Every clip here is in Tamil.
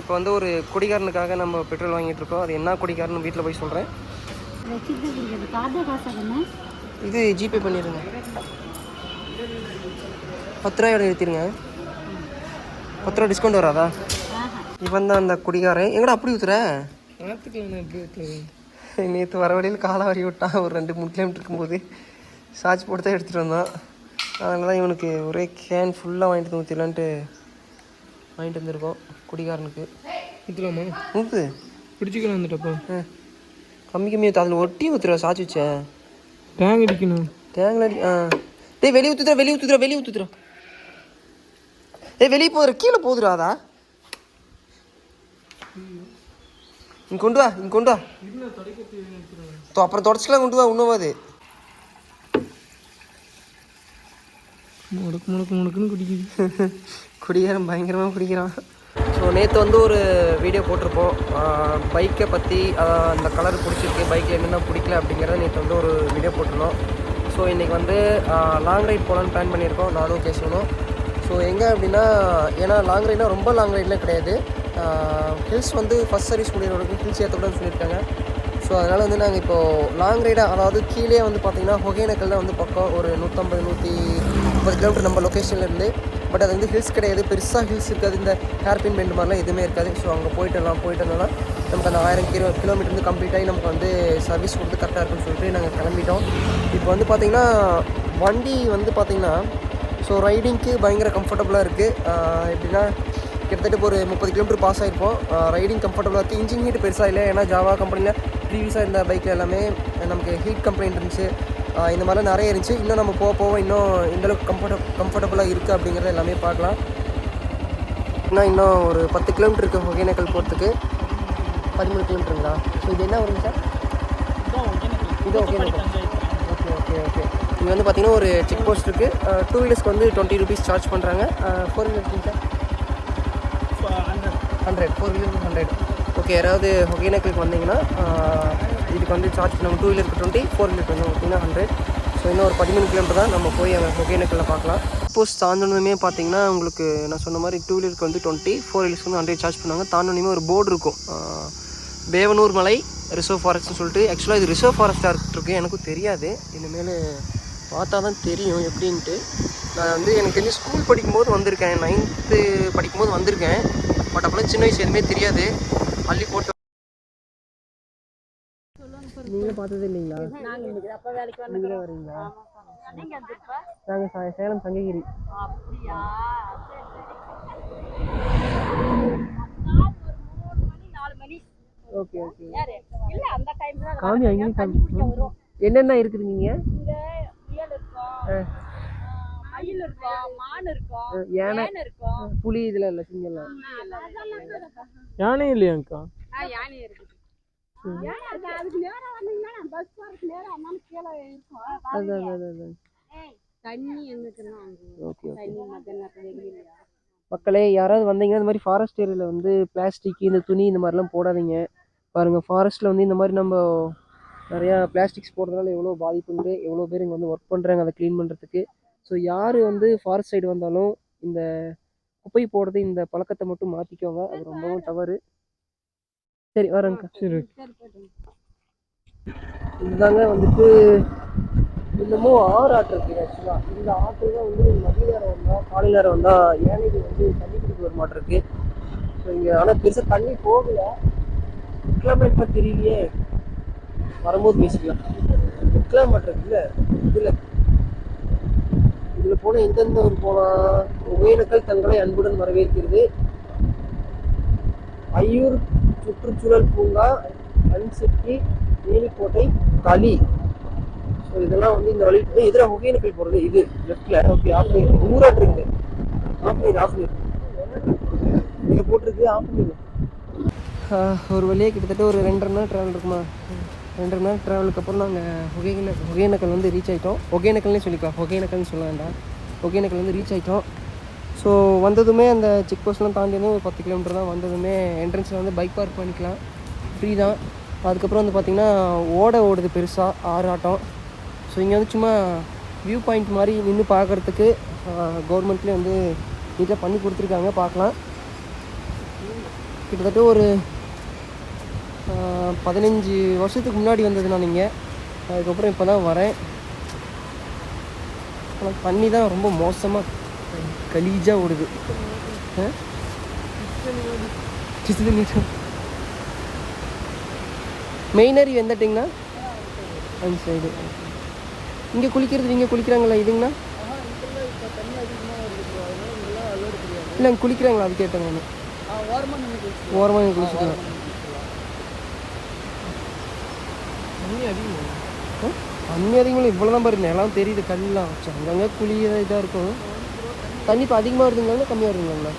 இப்போ வந்து ஒரு குடிகாரனுக்காக நம்ம பெட்ரோல் வாங்கிட்டு இருக்கோம். அது என்ன குடிகாரன்னு வீட்டில் போய் சொல்கிறேன் இது ஜிபே பண்ணிடுங்க பத்து ரூபாயோட ஏற்றிருங்க பத்து ரூபா டிஸ்கவுண்ட் வராதா? ஆஹா. இவன் தான் அந்த குடிகாரன். எங்கடா அப்படி ஊத்துற? நேற்று வர வழியில் காலை வாரி விட்டான் ஒரு ரெண்டு மூணு கிலோமீட்டர் இருக்கும்போது சார்ஜ் போட்டு தான் எடுத்துகிட்டு வந்தான். அதனால தான் இவனுக்கு ஒரே கேன் ஃபுல்லாக வாங்கிட்டு ஊற்றிடலான்ட்டு வாங்கிட்டு வந்திருக்கோம். குடிகாரனுக்கு. ஊற்றலாமா ஊற்று பிடிச்சிக்கலாம் வந்துட்டப்போ கம்மி கம்மியாக அதில் ஒட்டி ஊற்றுற சார்ஜ் வச்சேன் டேங்க் அடிக்கணும். தேங்காய் அடி ஆ. டேய் வெளியே ஊற்றுதுரா வெளியே ஊற்றுதுரா வெளியே ஊற்றுதுரா ஏய் வெளியே போதுற கீழே போதுராதா இங்கே கொண்டு வா இங்கே கொண்டு வா. அப்புறம் தொடச்சிக்கலாம் கொண்டு வா இன்னும் முடக்கு முடக்கு முடக்குன்னு குடிக்குது. குடிக்கிறேன் பயங்கரமாக குடிக்கிறான் ஸோ நேற்று வந்து ஒரு வீடியோ போட்டிருப்போம். பைக்கை பற்றி அந்த கலர் பிடிச்சிருக்கு பைக்கில் என்னென்ன பிடிக்கல அப்படிங்கிறத நேற்று வந்து ஒரு வீடியோ போட்டிருந்தோம். ஸோ இன்றைக்கி வந்து லாங் ரைட் போகலான்னு பிளான் பண்ணியிருக்கோம். நானும் கேசவனும். ஸோ எங்கே அப்படின்னா ஏன்னா லாங் ரைட்னா ரொம்ப லாங் ரைட்லாம் கிடையாது. ஹில்ஸ் வந்து ஃபஸ்ட் சர்வீஸ் முடியிறவங்களுக்கு ஹில்ஸ் ஏற்றக்கூடாது சொல்லியிருக்காங்க. ஸோ அதனால் வந்து நாங்கள் இப்போது லாங் ரைடாக அதாவது கீழே வந்து பார்த்திங்கன்னா ஒகேனக்கல் தான் வந்து பக்கம் ஒரு நூற்றம்பது நூற்றி முப்பது கிலோமீட்டர் நம்ம லொக்கேஷன்லேருந்து பட் அது வந்து ஹில்ஸ் கிடையாது. பெருசாக ஹில்ஸ் இருக்காது. இந்த ஹேர்பின் பெண்ட் மாதிரிலாம் எதுவுமே இருக்காது. ஸோ அங்கே போயிட்டு வரலாம் போயிட்டு வந்தோம்னா நமக்கு அந்த ஆயிரம் கிலோ கிலோமீட்டர் வந்து கம்ப்ளீட் ஆகி நமக்கு வந்து சர்வீஸ் கொடுத்து கரெக்டாக இருக்குன்னு சொல்லிட்டு நாங்கள் கிளம்பிட்டோம். இப்போ வந்து பார்த்திங்கன்னா வண்டி வந்து பார்த்திங்கன்னா ஸோ ரைடிங்க்கு பயங்கர கம்ஃபர்டபுளாக இருக்குது எப்படின்னா கிட்டத்தட்ட ஒரு முப்பது கிலோமீட்டர் பாஸ் ஆகிருப்போம் ரைடிங் கம்ஃபர்டபுளாக இருக்குது இன்ஜின் ஹீட் பெருசாக இல்லை. ஏன்னா ஜாவா கம்பெனியில் ப்ரீவியஸாக இருந்த பைக்கில் எல்லாமே நமக்கு ஹீட் கம்ப்ளைண்ட் இருந்துச்சு. இந்த மாதிரிலாம் நிறைய இருந்துச்சு. இன்னும் நம்ம போக போக இன்னும் எந்தளவுக்கு கம்ஃபர்ட கம்ஃபர்டபுளாக இருக்குது அப்படிங்கிறத எல்லாமே பார்க்கலாம். இன்னும் இன்னும் ஒரு பத்து கிலோமீட்டர் இருக்குது ஒகேனக்கல் போகிறதுக்கு பதிமூணு கிலோமீட்டருங்களா ஸோ இது என்ன வருங்க சார்? இது ஒகேனக்கல். Okay okay okay. இங்கே வந்து பார்த்தீங்கன்னா ஒரு செக் போஸ்ட் இருக்குது டூ வீலர்ஸ்க்கு வந்து டுவெண்ட்டி ருபீஸ் சார்ஜ் பண்ணுறாங்க ஃபோர் வீலர்ஸ்க்கு சார்? ஹண்ட்ரட் ஃபோர் வீலருக்கு ஹண்ட்ரட் ஓகே யாராவது ஒகேனக்கலுக்கு வந்தீங்கன்னா இதுக்கு வந்து சார்ஜ் நம்ம டூ வீலருக்கு டுவெண்ட்டி ஃபோர் வீலருக்கு வந்து பார்த்திங்கன்னா ஹண்ட்ரட் ஸோ இன்னும் ஒரு பதிமூணு கிலோமீட்டர் தான் நம்ம போய் அங்கே ஒகேனக்கல்ல பார்க்கலாம். சப்போஸ் தாண்டணுமே பார்த்தீங்கன்னா உங்களுக்கு நான் சொன்ன மாதிரி டூ வீலருக்கு வந்து டுவெண்ட்டி ஃபோர் வீலர்ஸ்க்கு வந்து ஹண்ட்ரட் சார்ஜ் பண்ணுவாங்க. தாண்டணுமே ஒரு போர்டு இருக்கும். பேவனூர் மலை ரிசர்வ் ஃபாரஸ்ட்னு சொல்லிட்டு. ஆக்சுவலாக இது ரிசர்வ் ஃபாரஸ்ட்டாக இருக்கு எனக்கும் தெரியாது. இனிமேல் பார்த்தா தான் தெரியும் எப்படின்ட்டு. நான் வந்து எனக்கு தெரிஞ்சு ஸ்கூல் படிக்கும்போது வந்திருக்கேன். நைன்த்து படிக்கும்போது வந்திருக்கேன். பட் அப்போலாம் சின்ன வயசு எதுவுமே தெரியாது. அள்ளி போட்டு நீங்களும் பார்த்ததே இல்லைங்களா நாங்கள் நீங்களே வரீங்களா? நீங்கள் நாங்கள் சேலம் சங்ககிரி. Okay okay. காமி அங்கேயும் என்னென்ன யானை. இருக்கும் புலி இதில் இல்லை சிங்கம்லாம் யானே இல்லையாங்க்கா ஆ, யானை இருக்குது. யானை இருக்கு. மக்களே யாராவது வந்தீங்கன்னா இந்த மாதிரி ஃபாரஸ்ட் ஏரியாவில் வந்து பிளாஸ்டிக் இந்த துணி இந்த மாதிரிலாம் போடாதீங்க பாருங்கள் ஃபாரஸ்ட்டில் வந்து இந்த மாதிரி நம்ம நிறையா பிளாஸ்டிக்ஸ் போடுறதுனால எவ்வளோ பாதிப்புண்டு எவ்வளோ பேர் இங்கே வந்து ஒர்க் பண்ணுறாங்க அதை க்ளீன் பண்ணுறதுக்கு ஸோ யார் வந்து ஃபாரஸ்ட் சைடு வந்தாலும் இந்த குப்பை போடுறது இந்த பழக்கத்தை மட்டும் மாற்றிக்கோங்க அது ரொம்பவும் தவறு. சரி வரேங்க்கா சரி இதுதாங்க வந்துட்டு இன்னமும் ஆறு ஆட்டு இருக்கு ஆக்சுவலாக இந்த ஆட்டு தான் வந்து மதிய நேரம் வந்தால் காலை நேரம் வந்தால் ஏனைக்கு வந்து தண்ணி குடிக்க வர மாட்டிருக்கு ஸோ இங்கே ஆனால் பெருசாக தண்ணி போகல. கிலோமீட்டர் தெரியலையே. வரும்போது பேசிக்கலாம். கிலோமீட்டர் இல்லை இதில். இதில் போனால் எந்தெந்த ஊர் போகலாம் ஒகேனக்கல் தங்களை அன்புடன் வரவேற்கிறது. ஐயூர் சுற்றுச்சூழல் பூங்கா அன்சிட்டி மேலிக்கோட்டை களி. ஸோ இதெல்லாம் வந்து இந்த வழி எதிராக ஒகேனக்கல் போகிறது இது லெஃப்டில் ஓகே ஆஃப் பண்ணிடு ஊராட்டு இருக்குது ஆஃப் பண்ணிடு ஆஃப் பண்ணிடு இங்கே போட்டிருக்கு ஆஃப் பண்ணிடு ஒரு வழியே கிட்டத்தட்ட ஒரு ரெண்டரை நாள் ட்ராவல் இருக்குமா? ரெண்டரை மணி நேரம் ட்ராவலுக்கு அப்புறம் நாங்கள் ஒகேனக்கல் ஒகேனக்கல் வந்து ரீச் ஆகிட்டோம் ஒகேனக்கல்னே சொல்லிக்கலாம். ஒகேனக்கல்னு சொல்ல வேண்டாம். ஒகேனக்கல் வந்து ரீச் ஆகிட்டோம் ஸோ வந்ததுமே அந்த செக் போஸ்ட்லாம் தாண்டி வந்து ஒரு பத்து கிலோமீட்டர் தான் வந்ததுமே என்ட்ரன்ஸில் வந்து பைக் பார்க் பண்ணிக்கலாம். ஃப்ரீ தான். அதுக்கப்புறம் வந்து பார்த்திங்கன்னா ஓட ஓடுது பெருசாக ஆறு ஆட்டம் ஸோ இங்கே வந்து சும்மா வியூ பாயிண்ட் மாதிரி நின்று பார்க்குறதுக்கு கவர்மெண்ட்லேயே வந்து நீட்டாக பண்ணி கொடுத்துருக்காங்க பார்க்கலாம் கிட்டத்தட்ட ஒரு பதினஞ்சு வருஷத்துக்கு முன்னாடி வந்தது நான் இங்கே. அதுக்கப்புறம் இப்போ தான் வரேன். ஆனால் தண்ணி தான் ரொம்ப மோசமாக கலீஜாக ஓடுது. ஆ? கிச்சன் நீட்டம் மெயின் அருவி வந்துட்டிங்கண்ணா அந்த சைடு இங்கே குளிக்கிறது இங்கே குளிக்கிறாங்களா இதுங்கண்ணா இல்லை அங்கே குளிக்கிறாங்களா அது கேட்டேன் நான். ஓரமாக இங்கே குளிச்சுக்கலாம். தண்ணி அதிகமாக இவ்வளோ தான் பாருங்க நிலம் தெரியுது கல்லாம். அங்கங்கே குழி இதாக இருக்கும். தண்ணி இப்போ அதிகமாக வருதுங்களா கம்மியாக வருதுங்களா?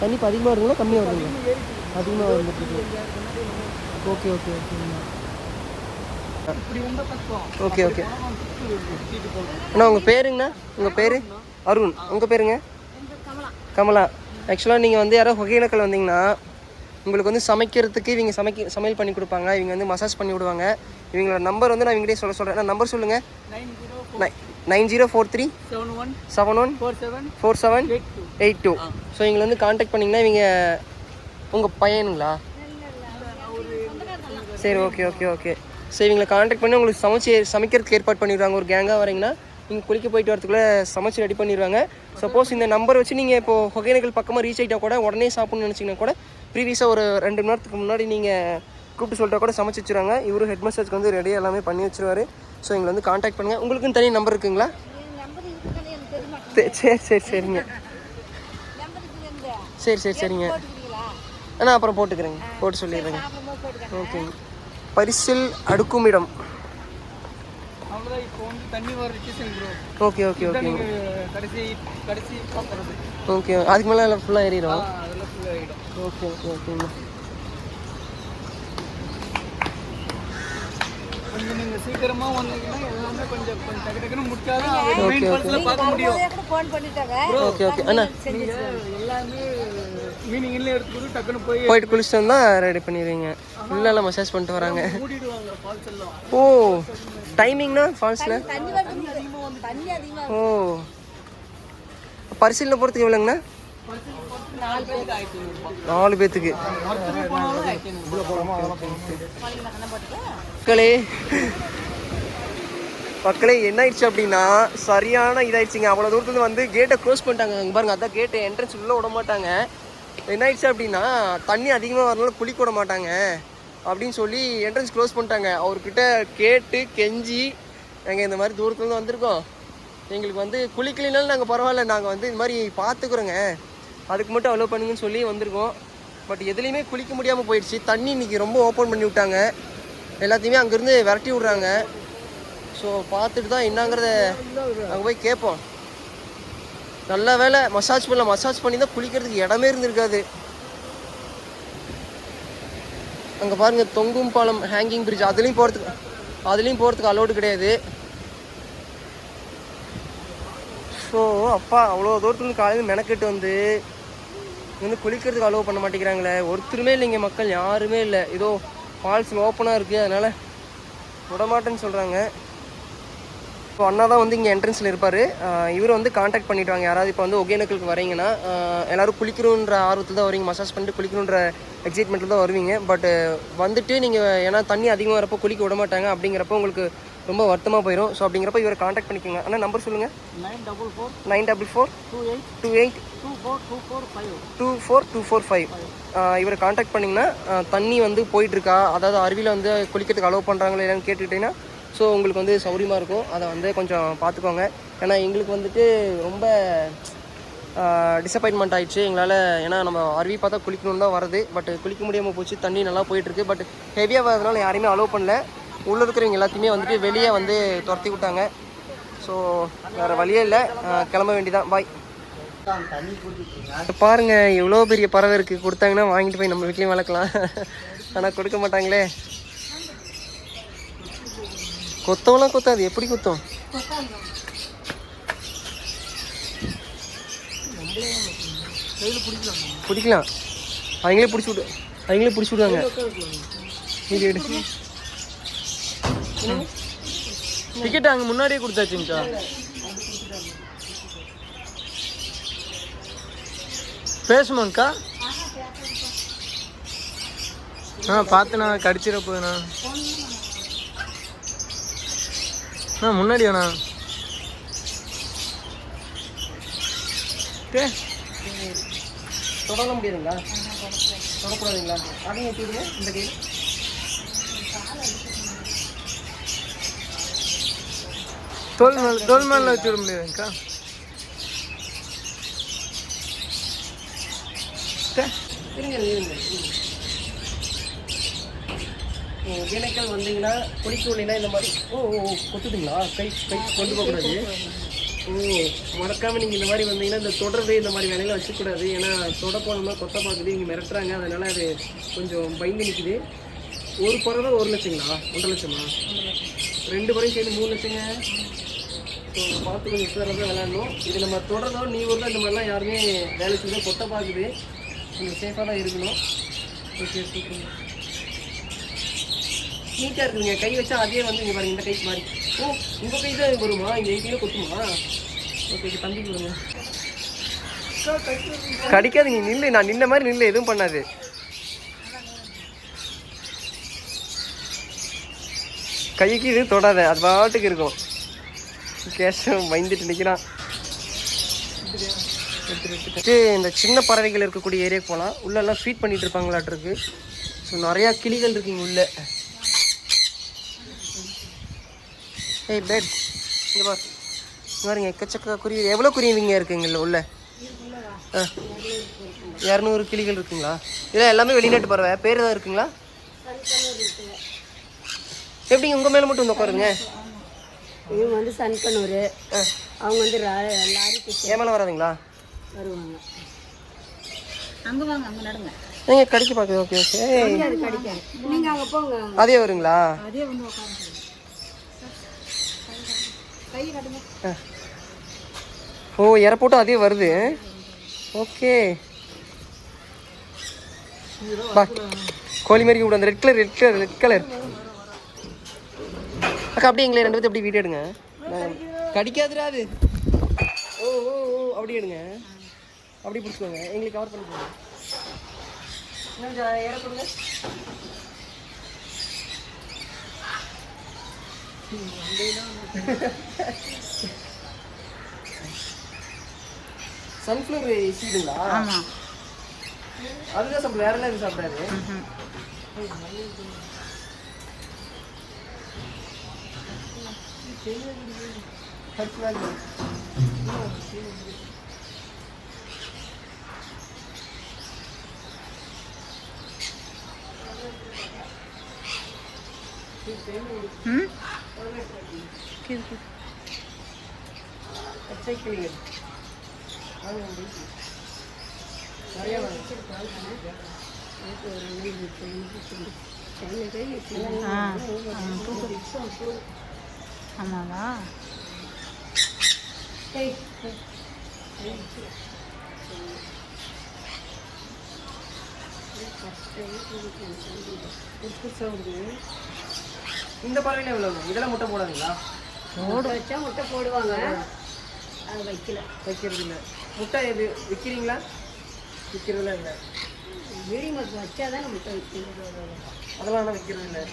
தண்ணி இப்போ அதிகமாக வருதுங்களா கம்மியாக வருதுங்களா? அதிகமாக வந்துட்டு ஓகே ஓகே ஓகேங்கண்ணா ஓகே ஓகே. அண்ணா உங்கள் பேருங்கண்ணா? உங்கள் பேர்? அருண். உங்கள் பேருங்க? கமலா. ஆக்சுவலாக நீங்கள் வந்து யாரோ ஒகேனக்கல் வந்தீங்கன்னா உங்களுக்கு வந்து சமைக்கிறதுக்கு இவங்க சமைக்க சமையல் பண்ணி கொடுப்பாங்க. இவங்க வந்து மசாஜ் பண்ணி விடுவாங்க. இவங்களோட நம்பர் வந்து நான் இவங்ககிட்டே சொல்ல சொல்கிறேன் நம்பர் சொல்லுங்கள் nine nine zero four three seven one seven one four seven four seven eight two eight two. So இவங்களை வந்து காண்டாக்ட் பண்ணிங்கன்னா இவங்க உங்கள் பையனுங்களா? சரி ஓகே ஓகே ஓகே சரி இவங்களை காண்டாக்ட் பண்ணி உங்களுக்கு சமைச்சு சமைக்கிறதுக்கு ஏற்பாடு பண்ணிடுவாங்க. ஒரு கேங்காக வரீங்கன்னா நீங்கள் குளிக்க போயிட்டு வரதுக்குள்ளே சமைச்சு ரெடி பண்ணிடுவாங்க. சப்போஸ் இந்த நம்பர் வச்சு நீங்கள் இப்போ ஒகேனக்கல் பக்கமாக ரீச் ஆகிட்டா கூட உடனே சாப்பிட்ணும்னு நினச்சிங்கன்னா கூட ப்ரீவியஸாக ஒரு ரெண்டு மணி நேரத்துக்கு முன்னாடி நீங்கள் கூப்பிட்டு சொல்லிட்டா கூட சமைச்சு வச்சுருவாங்க. இவரு ஹெட் மசாஜ்க்கு வந்து ரெடியாக எல்லாமே பண்ணி வச்சிருவாரு. ஸோ எங்களை வந்து காண்டாக்ட் பண்ணுங்கள் உங்களுக்குன்னு தனி நம்பர் இருக்குங்களா? சரி சரி சரி சரிங்க. சரி சரி சரிங்க. அண்ணா அப்புறம் போட்டுக்கிறேங்க. போட்டு சொல்லிடுறேங்க. ஓகேங்க பரிசில் அடுக்குமிடம் ஓகே ஓகே பார்க்குறது ஓகே அதுக்கு மேலே ஃபுல்லாக ஏறிடும்? ஓகே ஓகே ஓகேங்க கொஞ்சம் நீங்கள் சீக்கிரமாக வந்தீங்கன்னா எல்லாமே கொஞ்சம் கொஞ்சம் டக்கு டக்குன்னு முடிச்சாதான் மெயின் ஃபால்ஸில் பார்க்க முடியும். ஃபோன் பண்ணிட்டாங்க ஓகே ஓகே அண்ணா. நீங்கள் எல்லாமே மீனிங்ல எடுத்துக்கிட்டு டக்குன்னு போய் போயிட்டு குளிச்சுட்டு வந்தால் ரெடி பண்ணிடுவீங்க. ஃபுல்லாக மசாஜ் பண்ணிட்டு வராங்க. ஓ டைமிங்னா ஃபால்ஸில் தண்ணி வந்து தண்ணி அதிகமா ஓ. பரிசீலனை போகிறதுக்கு எவ்வளோங்கண்ணா? நாலு பேத்துக்கு. மக்களே. மக்களே என்ன ஆயிடுச்சு அப்படின்னா சரியான இதாயிடுச்சுங்க. அவ்வளோ தூரத்துல வந்து கேட்டை க்ளோஸ் பண்ணிட்டாங்க. இங்க பாருங்க அதான் கேட்டு என்ட்ரன்ஸ் உள்ளே விட மாட்டாங்க. என்ன ஆயிடுச்சு அப்படின்னா தண்ணி அதிகமாக வரனால குளிக்க விட மாட்டாங்க அப்படின்னு சொல்லி என்ட்ரன்ஸ் க்ளோஸ் பண்ணிட்டாங்க. அவர்கிட்ட கேட்டு கெஞ்சி நாங்கள் இந்த மாதிரி தூரத்துலேருந்து வந்திருக்கோம். எங்களுக்கு வந்து குளிக்கலைனாலும் நாங்கள் பரவாயில்ல. நாங்கள் வந்து இந்த மாதிரி பார்த்துக்குறோங்க அதுக்கு மட்டும் அலோவ் பண்ணுங்கன்னு சொல்லி வந்திருக்கோம். பட் எதுலேயுமே குளிக்க முடியாமல் போயிடுச்சு. தண்ணி இன்னைக்கு ரொம்ப ஓப்பன் பண்ணி விட்டாங்க. எல்லாத்தையுமே அங்கேருந்து விரட்டி விட்றாங்க. ஸோ பார்த்துட்டு தான் என்னங்கிறத அங்கே போய் கேட்போம். நல்ல வேலை மசாஜ் பண்ணல மசாஜ் பண்ணி தான் குளிக்கிறதுக்கு இடமே இருந்திருக்காது. அங்கே பாருங்க தொங்கும் பாலம் ஹேங்கிங் பிரிட்ஜ் அதுலேயும் போகிறதுக்கு அதுலேயும் போகிறதுக்கு அலோடு கிடையாது. ஸோ அப்பா அவ்வளோ தூரத்துலேருந்து காலையில் மெனக்கெட்டு வந்து வந்து குளிக்கிறதுக்கு அலோவ் பண்ண மாட்டேங்கிறாங்களே. ஒருத்தருமே இல்லைங்க மக்கள் யாருமே இல்லை. ஏதோ ஃபால்ஸ் ஓப்பனாக இருக்குது அதனால் விடமாட்டேன்னு சொல்கிறாங்க இப்போ அண்ணா தான் வந்து இங்கே என்ட்ரன்ஸில் இருப்பார். இவர் வந்து காண்டாக்ட் பண்ணிவிடுவாங்க யாராவது இப்போ வந்து ஒகேனக்கலுக்கு வரீங்கன்னா எல்லோரும் எல்லாரும் குளிக்கணுன்ற ஆர்வத்தில் தான் வரீங்க. மசாஜ் பண்ணிட்டு குளிக்கணுன்ற எக்ஸைட்மெண்ட்டில் தான் வருவீங்க. பட் வந்துட்டு நீங்கள் ஏன்னா தண்ணி அதிகமாக வரப்போ குளிக்க விட மாட்டாங்க அப்படிங்கிறப்போ உங்களுக்கு ரொம்ப வருத்தமாக போயிடும் ஸோ அப்படிங்கிறப்ப இவரை காண்டாக்ட் பண்ணிக்கோங்க. அண்ணா நம்பர் சொல்லுங்கள் nine double four. Nine double four. Two eight. Two eight. Two four two four five. Two four two four five. இவரை காண்டாக்ட் பண்ணிங்கன்னா தண்ணி வந்து போயிட்டுருக்கா? அதாவது அருவியில் வந்து குளிக்கிறதுக்கு அலோவ் பண்ணுறாங்களா இல்லைன்னு கேட்டுக்கிட்டிங்கன்னா ஸோ உங்களுக்கு வந்து சௌரியமாக இருக்கும். அதை வந்து கொஞ்சம் பார்த்துக்கோங்க ஏன்னா எங்களுக்கு வந்துட்டு ரொம்ப டிசப்பாயின்மெண்ட் ஆயிடுச்சு. எங்களால் ஏன்னா நம்ம அருவி பார்த்தா குளிக்கணும்னு தான் வருது பட் குளிக்க முடியாமல் போச்சு. தண்ணி நல்லா போயிட்டுருக்கு. பட் ஹெவியாக வரதுனால யாரையுமே அலோவ் பண்ணல. உள்ளே இருக்கிறவங்க எல்லாத்தையுமே வந்துட்டு வெளியே வந்து துரத்தி விட்டாங்க. ஸோ வேறு வழியே இல்லை. கிளம்ப வேண்டிதான். பாய் பாருங்க எவ்வளோ பெரிய பறவை இருக்குது கொடுத்தாங்கன்னா வாங்கிட்டு போய் நம்ம வீட்லேயும் வளர்க்கலாம். ஆனால் கொடுக்க மாட்டாங்களே. கொத்தவெல்லாம் கொத்தாது. எப்படி கொத்தும்? பிடிக்கலாம். அவங்களே பிடிச்சி விடு அவங்களே பிடிச்சி விடுவாங்க. டிக்கெட் அங்கே முன்னாடியே கொடுத்தாச்சுங்கக்கா பேசுமாங்க்கா ஆ பார்த்துண்ணா கடிச்சிட போகுதுண்ணா ஆ முன்னாடி அண்ணா? தொடர முடியாதுங்களா? தொடக்கூடாதுங்களா? அதையும் வச்சுடுங்க இந்த கையில். தோல் மேல தோல் மேல வச்சு விட முடியாதுங்கக்கா ஓ, ஒகேனக்கல் வந்தீங்கன்னா குடிக்கொல்லினா இந்த மாதிரி? ஓ ஓ கொத்துதுங்களா? கை கை கொண்டு போகக்கூடாது ஓ மறக்காமல் நீங்கள் இந்த மாதிரி வந்தீங்கன்னா இந்த தொடர்பு இந்த மாதிரி வேலையெல்லாம் வச்சுக்கூடாது ஏன்னா தொட போனோம்னா கொத்த பார்க்குது இங்கே மிரட்டுறாங்க. அதனால் அது கொஞ்சம் பயந்து நிற்குது ஒரு பறவை ஒரு லட்சங்களா? ஒன்றரை லட்சமா? ரெண்டு பறவையும் சேர்ந்து மூணு லட்சங்க. ஸோ பார்த்து கொஞ்சம் உஷாராக தான் விளையாடணும். இது நம்ம தொடர்ந்தோ நீ ஊரில் இந்த மாதிரிலாம் யாருமே வேலை செஞ்சால் கொத்த பார்க்குது கொஞ்சம் சேஃபாக தான் இருக்கணும். ஓகே சூப்பர் நீட்டாக நீங்கள் கை வச்சா அதே வந்து இங்கே பாருங்க இந்த கை மாதிரி ஓ உங்கள் கை தான் வருமா? இங்கே எங்கேயும் கொத்துமா ஓகே இது தம்பிக்கு வருங்க கடிக்காதீங்க நில்லு. நான் நின்ன மாதிரி நில்லு. எதுவும் பண்ணாது. கைக்கு இது தொடாத அது பாட்டுக்கு இருக்கும். கேஷம் பயந்துட்டு நிற்கிறான் இந்த சின்ன பறவைகள் இருக்கக்கூடிய ஏரியாவுக்கு போகலாம் உள்ளெல்லாம் ஃபீட் பண்ணிட்டு இருப்பாங்களாட்டிருக்கு ஸோ நிறையா கிளிகள் இருக்குங்க உள்ள. ஏய் பேட் இங்கே பார். பாருங்க எக்கச்சக்க குருவி. எவ்வளோ குருவிங்க இருக்குங்க உள்ள? ஆ. இரநூறு கிளிகள் இருக்குங்களா? இல்லை எல்லாமே வெளிநாட்டு பறவை. பேர் ஏதாவது இருக்குங்களா? எப்படிங்க உங்கள் மேலே மட்டும் வந்து உட்காருங்க? இவங்க வந்து சன்கனூர். ஆ. அவங்க வந்து ரா- லாரிக்கு ஏன் மேலே வராதுங்களா? வருவாங்க. அங்கே வாங்க அங்கே நடங்க. நீங்கள் கடிக்க பார்க்குது ஓகே ஓகே அது கிடைக்காது நீங்கள் அங்கே போங்க. அதே வருங்களா அதே வந்து உட்காந்து கை கட்டுங்க. ஆ. ஓ இற போட்டு அதே வருது. ஓகே. பா. கோழி மாதிரி கூட அந்த red colour red colour red colour அக்கா அப்படியே எங்களை ரெண்டு பேர்த்து அப்படியே வீடியோ எடுங்க. கடிக்காதுடா அது. ஓ ஓ ஓ அப்படியே எடுங்க. அப்படி பிடிச்சிக்கோங்க. எங்களுக்கு கவர் பண்ணிக்கோங்க இன்னும் கொடுங்க சன்ஃப்ளவர் சீடுங்களா அதுதான் சாப்பிடு வேற எல்லாம் எதுவும் சாப்பிடாது? ம் பச்சை கிளிகள் வாங்க வந்து. நிறைய வாங்க. ஆ ஆமாவா. இந்த பறவையில எவ்வளவு? இதெல்லாம் முட்டை போடாதுங்களா? முட்டை வச்சா முட்டை போடுவாங்க. அது வைக்கல. வைக்கிறது இல்லை முட்டை எது விற்கிறீங்களா விற்கிறதுலாம் இல்லை. வீடி மருந்து வச்சா தான் முட்டை வைக்கணும் அதெல்லாம் ஆனால் விற்கிறது இல்லை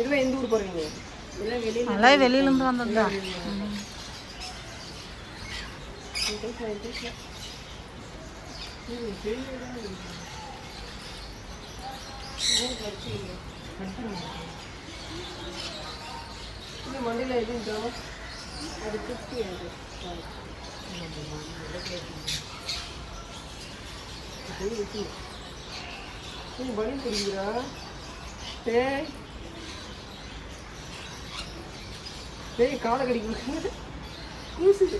இதெல்லாம் எந்த ஊர் போகிறீங்க எல்லாம் வெளியிலேருந்து வந்தது தான் இந்த மண்டியில் எதுவும் அது குட்டி அது நீ பலி குடிக்கிறா? டேய் டேய் காலை கடிக்க கூசுது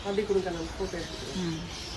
அப்படி கொடுங்க நான் ஃபோட்டோ எடுத்துக்கிறேன்